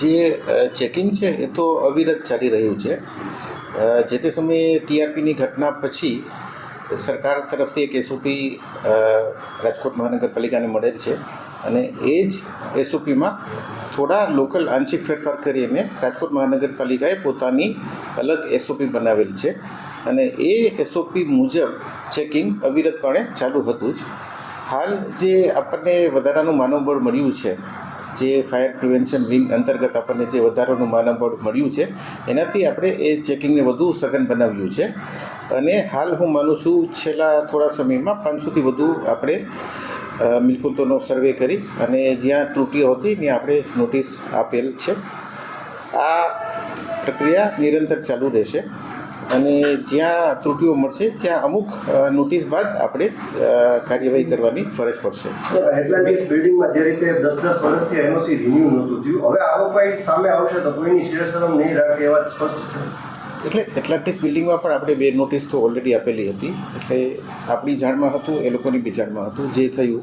જે ચેકિંગ છે, એ તો અવિરત ચાલી રહ્યું છે. જે તે સમયે ટીઆરપીની ઘટના પછી સરકાર તરફથી એક એસઓપી રાજકોટ મહાનગરપાલિકાને મળેલ છે અને એ જ એસઓપીમાં થોડા લોકલ આંશિક ફેરફાર કરીને રાજકોટ મહાનગરપાલિકાએ પોતાની અલગ એસઓપી બનાવેલ છે અને એ એસઓપી મુજબ ચેકિંગ અવિરતપણે ચાલુ હતું જ. હાલ જે આપણને વધારાનું માનવબળ મળ્યું છે જે ફાયર પ્રિવેન્શન વિંગ અંતર્ગત આપણને જે વધારાનું માનવબળ મળ્યું છે, એનાથી આપણે એ ચેકિંગને વધુ સઘન બનાવ્યું છે. અને હાલ હું માનું છું છેલ્લા થોડા સમયમાં પાંચસોથી વધુ આપણે મિલકતોનો સર્વે કરી અને જ્યાં ત્રુટીઓ હતી ત્યાં આપણે નોટિસ આપેલ છે. આ પ્રક્રિયા નિરંતર ચાલુ રહેશે. અને જ્યાં ત્રુટીઓ મળશે ત્યાં અમુક નોટિસ બાદ આપણે કાર્યવાહી કરવાની ફરજ પડશે. સર એટલાન્ટિક્સ બિલ્ડિંગમાં જે રીતે દસ દસ વર્ષથી એનઓસી રિન્યુ નહોતું થયું હવે આવો કંઈ સામે આવશે તો કોઈની શિરસરમ નહીં રાખે એ વાત સ્પષ્ટ છે. એટલે એટલાન્ટિસ બિલ્ડિંગમાં પણ આપણે બે નોટિસ તો ઓલરેડી આપેલી હતી. એટલે આપણી જાણમાં હતું એ લોકોની બી જાણમાં હતું જે થયું.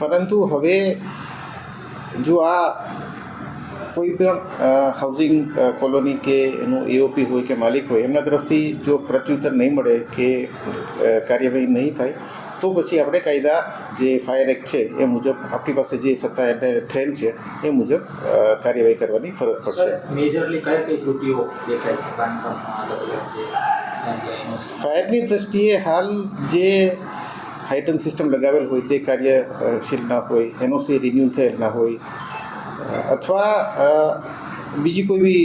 પરંતુ હવે જો આ કોઈ પણ હાઉસિંગ કોલોની કે એનું એઓપી હોય કે માલિક હોય એમના તરફથી જો પ્રત્યુત્તર નહીં મળે કે કાર્યવાહી નહીં થાય તો પછી આપણે કાયદા જે ફાયર એક્ટ છે એ મુજબ આપણી પાસે જે સત્તા એટલે થયેલ છે એ મુજબ કાર્યવાહી કરવાની ફરજ પડશે. મેજરલી કઈ કઈ ત્રુટીઓ દેખાય છે? બાંધકામમાં ફાયરની દ્રષ્ટિએ હાલ જે હાઇટન સિસ્ટમ લગાવેલ હોય તે કાર્યશીલ ના હોય એનઓસી રિન્યુ થયેલ ના હોય અથવા બીજી કોઈ બી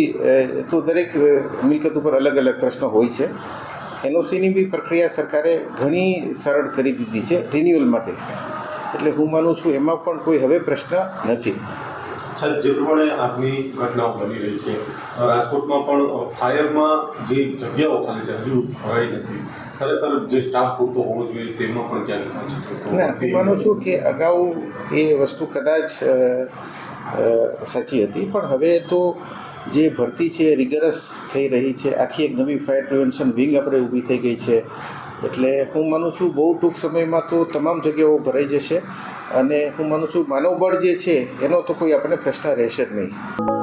તો દરેક મિલકત ઉપર અલગ અલગ પ્રશ્નો હોય છે. એનઓસીની બી પ્રક્રિયા સરકારે ઘણી સરળ કરી દીધી છે રિન્યુઅલ માટે. એટલે હું માનું છું એમાં પણ કોઈ હવે પ્રશ્ન નથી. સાહેબ જે પ્રમાણે આગની ઘટનાઓ બની રહી છે રાજકોટમાં પણ ફાયરમાં જે જગ્યાઓ ખાલી છે હજુ ભરાઈ નથી. ખરેખર જે સ્ટાફ પૂરતો હોવો જોઈએ તેમાં પણ ક્યાંક ના હું માનું છું કે અગાઉ એ વસ્તુ કદાચ સાચી હતી. પણ હવે તો જે ભરતી છે એ રિગરસ થઈ રહી છે. આખી એક નવી ફાયર પ્રિવેન્શન વિંગ આપણે ઊભી થઈ ગઈ છે. એટલે હું માનું છું બહુ ટૂંક સમયમાં તો તમામ જગ્યાઓ ભરાઈ જશે. અને હું માનું છું માનવબળ જે છે એનો તો કોઈ આપણને પ્રશ્ન રહેશે જ નહીં.